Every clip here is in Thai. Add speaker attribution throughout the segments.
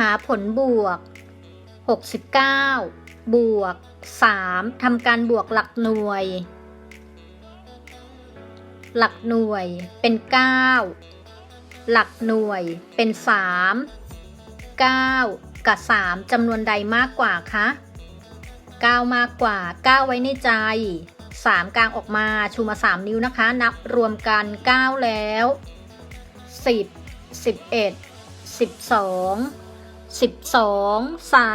Speaker 1: หาผลบวก 69 บวก 3ทำการบวกหลักหน่วย หลักหน่วยเป็น 9 หลักหน่วยเป็น 3 9 กับ 3จำนวนใดมากกว่าคะ9 มากกว่า 9 ไว้ในใจ 3 กลางออกมาชูมา 3 นิ้วนะคะ นับรวมกัน 9 แล้ว 10 11 12 12ใส่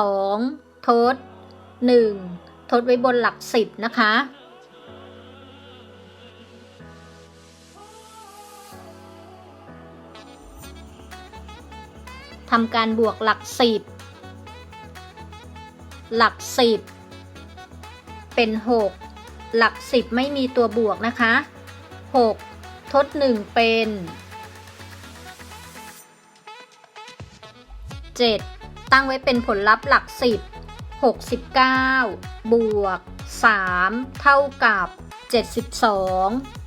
Speaker 1: 2ทด1ทดไว้บนหลัก10นะคะทำการบวกหลัก10หลัก10เป็น6หลัก10ไม่มีตัวบวกนะคะ6ทด1เป็น 7 ตั้งไว้เป็นผลลัพธ์หลัก 10 69 บวก 3 เท่ากับ 72